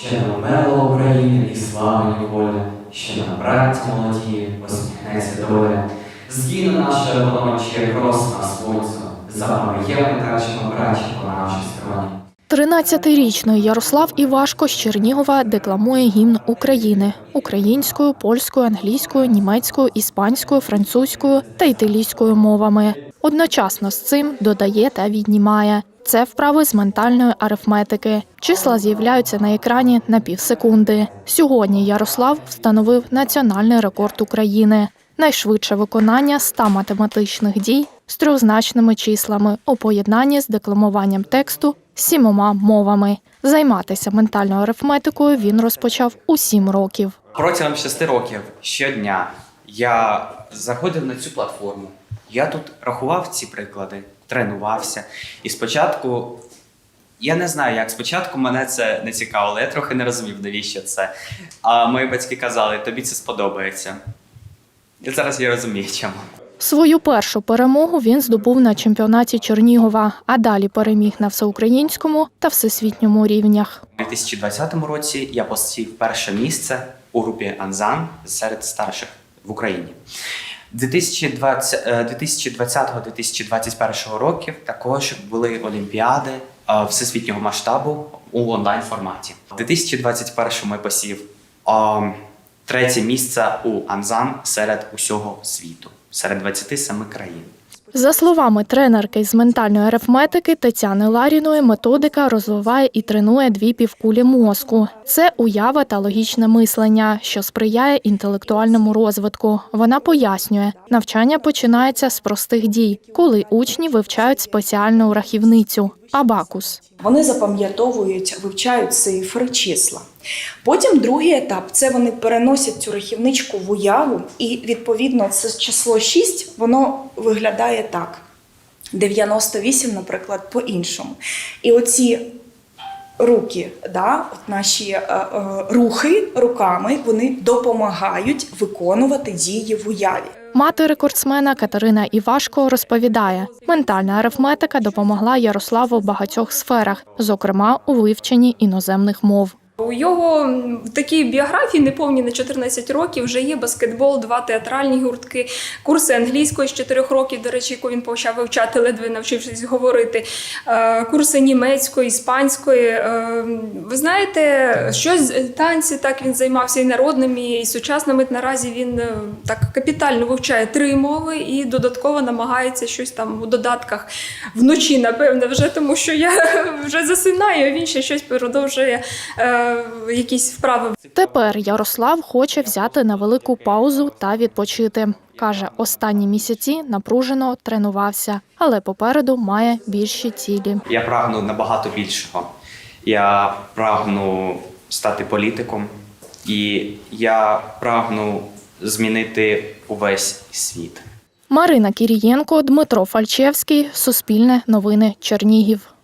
Ще нам мело України і слава воля, ще нам браття молоді, посміхнеться доля. Згине наше поночі, як росна сонцю, запам'ятаємо трачимо браття по нашій стороні. 13-річний Ярослав Івашко з Чернігова декламує гімн України українською, польською, англійською, німецькою, іспанською, французькою та італійською мовами. Одночасно з цим додає та віднімає. Це вправи з ментальної арифметики. Числа з'являються на екрані на півсекунди. Сьогодні Ярослав встановив національний рекорд України. Найшвидше виконання 100 математичних дій з трьохзначними числами у поєднанні з декламуванням тексту сімома мовами. Займатися ментальною арифметикою він розпочав у сім років. Протягом шести років щодня я заходив на цю платформу. Я тут рахував ці приклади, тренувався. І спочатку, я не знаю, як спочатку мене це не цікавило, я трохи не розумів, навіщо це. А мої батьки казали, тобі це сподобається. І зараз я розумію, чому. Свою першу перемогу він здобув на чемпіонаті Чернігова, а далі переміг на всеукраїнському та всесвітньому рівнях. У 2020 році я посів перше місце у групі Анзан серед старших в Україні. 2020 е, 2020-2021 років також були олімпіади е, всесвітнього масштабу у онлайн форматі. У 2021 ми посів е, третє місце у Анзан серед усього світу, серед 27 країн. За словами тренерки з ментальної арифметики Тетяни Ларіної, методика розвиває і тренує дві півкулі мозку. Це уява та логічне мислення, що сприяє інтелектуальному розвитку. Вона пояснює, навчання починається з простих дій, коли учні вивчають спеціальну рахівницю абакус. Вони запам'ятовують, вивчають цифри, числа. Потім другий етап це вони переносять цю рахівничку в уяву, і відповідно це число 6, воно виглядає так. 98, наприклад, по-іншому. І оці руки, да, от наші е, е, рухи руками, вони допомагають виконувати дії в уяві. Мати рекордсмена Катерина Івашко розповідає, ментальна арифметика допомогла Ярославу в багатьох сферах, зокрема у вивченні іноземних мов. У його в такій біографії, неповні на 14 років, вже є баскетбол, два театральні гуртки, курси англійської з 4 років, до речі, яку він почав вивчати, ледве навчившись говорити, е, курси німецької, іспанської. Е, Ви знаєте, щось е, танці так він займався і народними, і сучасними. Наразі він так капітально вивчає три мови і додатково намагається щось там у додатках вночі, напевне, вже тому що я вже засинаю, а він ще щось продовжує. Якісь вправи Тепер Ярослав хоче взяти на велику паузу та відпочити. Каже, останні місяці напружено тренувався, але попереду має більші цілі. Я прагну набагато більшого. Я прагну стати політиком, і я прагну змінити увесь світ. Марина Кірієнко, Дмитро Фальчевський, Суспільне новини Чернігів.